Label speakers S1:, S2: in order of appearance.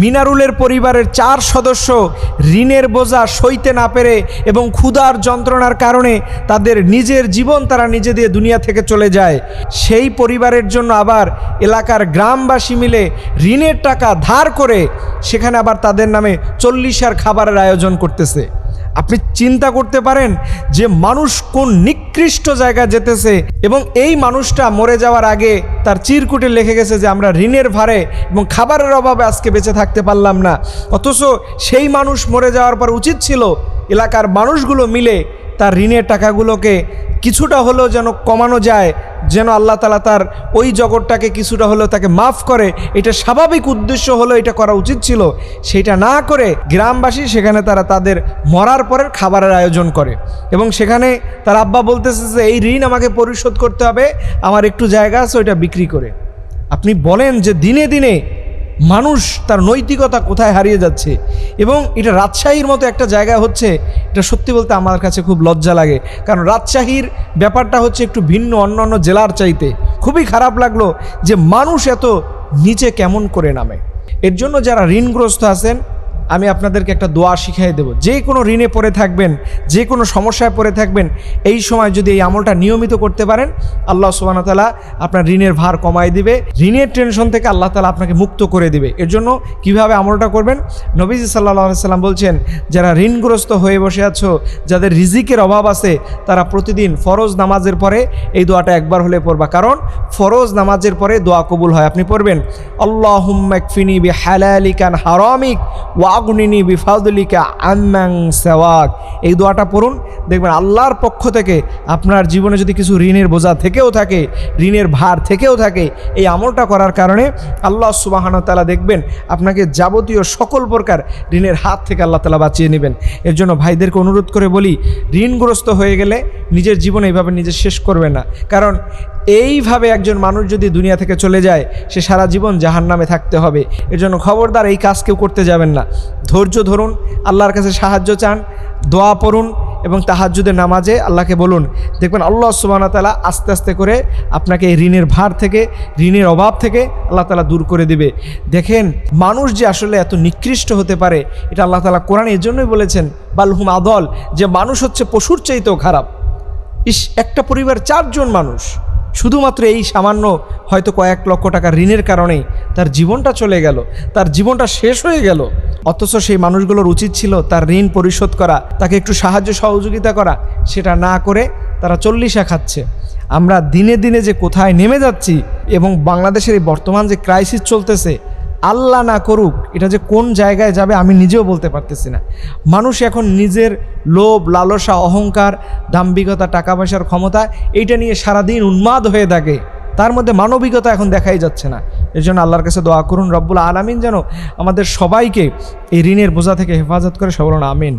S1: মিনারুলের পরিবারের চার সদস্য ঋণের বোঝা সইতে না পেরে এবং ক্ষুধার যন্ত্রণার কারণে তাদের নিজের জীবন তারা নিজে দিয়ে দুনিয়া থেকে চলে যায়। সেই পরিবারের জন্য আবার এলাকার গ্রামবাসী মিলে ঋণের টাকা ধার করে সেখানে আবার তাদের নামে চল্লিশার খাবারের আয়োজন করতেছে। আপনি চিন্তা করতে পারেন যে মানুষ কোন নিকৃষ্ট জায়গা যেতেছে এবং এই মানুষটা মরে যাওয়ার আগে তার চিরকুটে লেখে গেছে যে আমরা ঋণের ভারে এবং খাবারের অভাবে আজকে বেঁচে থাকতে পারলাম না। অথচ সেই মানুষ মরে যাওয়ার পর উচিত ছিল এলাকার মানুষগুলো মিলে তার ঋণের টাকাগুলোকে কিছুটা হলেও যেন কমানো যায় যেন আল্লাহ তালা তার ওই জগৎটাকে কিছুটা হলেও তাকে মাফ করে। এটা স্বাভাবিক উদ্দেশ্য হলো এটা করা উচিত ছিল। সেটা না করে গ্রামবাসী সেখানে তারা তাদের মরার পরের খাবারের আয়োজন করে। এবং সেখানে তার আব্বা বলতেছে যে, এই ঋণ আমাকে পরিশোধ করতে হবে। আমার একটু জায়গা আছে, ওইটা বিক্রি করে। আপনি বলেন যে, দিনে দিনে মানুষ তার নৈতিকতা কোথায় হারিয়ে যাচ্ছে। এবং এটা রাজশাহীর মতো একটা জায়গা হচ্ছে এটা সত্যি বলতে আমার কাছে খুব লজ্জা লাগে। কারণ রাজশাহীর ব্যাপারটা হচ্ছে একটু ভিন্ন অন্য অন্য জেলার চাইতে। খুবই খারাপ লাগল যে মানুষ এত নিচে কেমন করে নামে। এর জন্য যারা ঋণগ্রস্ত আছেন আমি আপনাদেরকে একটা দোয়া শিখিয়ে দেবো। যে কোনো ঋণে পড়ে থাকবেন, যে কোনো সমস্যায় পড়ে থাকবেন, এই সময় যদি এই আমলটা নিয়মিত করতে পারেন, আল্লাহ তালা আপনার ঋণের ভার কমায় দিবে। ঋণের টেনশন থেকে আল্লাহ তালা আপনাকে মুক্ত করে দিবে। এর জন্য কীভাবে আমলটা করবেন? নবীজি সাল্লাহ সাল্লাম বলছেন, যারা ঋণগ্রস্ত হয়ে বসে আছো, যাদের রিজিকের অভাব আছে, তারা প্রতিদিন ফরজ নামাজের পরে এই দোয়াটা একবার হলে পড়বা। কারণ ফরজ নামাজের পরে দোয়া কবুল হয়। আপনি পড়বেন আল্লাহ হুম্মাকফিনি বি হালালিকান হারামিক ওয়াগনিনি বিফাউদুলিকা আম্মাং সেওয়াক। এই দোয়াটা পড়ুন। দেখবেন আল্লাহর পক্ষ থেকে আপনার জীবনে যদি কিছু ঋণের বোঝা থেকেও থাকে, ঋণের ভার থেকেও থাকে, এই আমলটা করার কারণে আল্লাহ সুবাহান তালা দেখবেন আপনাকে যাবতীয় সকল প্রকার ঋণের হাত থেকে আল্লাহ তালা বাঁচিয়ে নেবেন। এর জন্য ভাইদেরকে অনুরোধ করে বলি, ঋণগ্রস্ত হয়ে গেলে নিজের জীবন এইভাবে নিজে শেষ করবে না। কারণ এইভাবে একজন মানুষ যদি দুনিয়া থেকে চলে যায়, সে সারা জীবন জাহান নামে থাকতে হবে। এর জন্য খবরদার এই কাজ কেউ করতে যাবেন না। ধৈর্য ধরুন, আল্লাহর কাছে সাহায্য চান, দোয়া পড়ুন এবং তাহাজ্জুদের নামাজে আল্লাহকে বলুন, দেখবেন আল্লাহ সুবাহ তালা আস্তে আস্তে করে আপনাকে ঋণের ভার থেকে, ঋণের অভাব থেকে আল্লাহ তালা দূর করে দিবে। দেখেন, মানুষ যে আসলে এত নিকৃষ্ট হতে পারে, এটা আল্লাহ তালা কোরআন এর জন্যই বলেছেন বালহুম আদল, যে মানুষ হচ্ছে পশুর চাইতেও খারাপ। ইস, একটা পরিবার চারজন মানুষ। শুধুমাত্র এই সামান্য হয়তো কয়েক লক্ষ টাকা ঋণের কারণে তার জীবনটা চলে গেল, তার জীবনটা শেষ হয়ে গেল। অথচ সেই মানুষগুলোর উচিত ছিল তার ঋণ পরিশোধ করা, তাকে একটু সাহায্য সহযোগিতা করা, সেটা না করে তারা চল্লিশা খাচ্ছে। আমরা দিনে দিনে যে কোথায় নেমে যাচ্ছি এবং বাংলাদেশের এই বর্তমান যে ক্রাইসিস চলতেছে আল্লাহ না করুক, এটা যে কোন জায়গায় যাবে আমি নিজেও বলতে পারতেছি না। মানুষ এখন নিজের লোভ, লালসা, অহংকার, দাম্ভিকতা, টাকা পয়সার ক্ষমতা, এইটা নিয়ে সারাদিন উন্মাদ হয়ে থাকে। তার মধ্যে মানবিকতা এখন দেখাই যাচ্ছে না। এর জন্য আল্লাহর কাছে দোয়া করুন রব্বুল আলামিন যেন আমাদের সবাইকে এই ঋণের বোঝা থেকে হেফাজত করে সবরণ আমিন।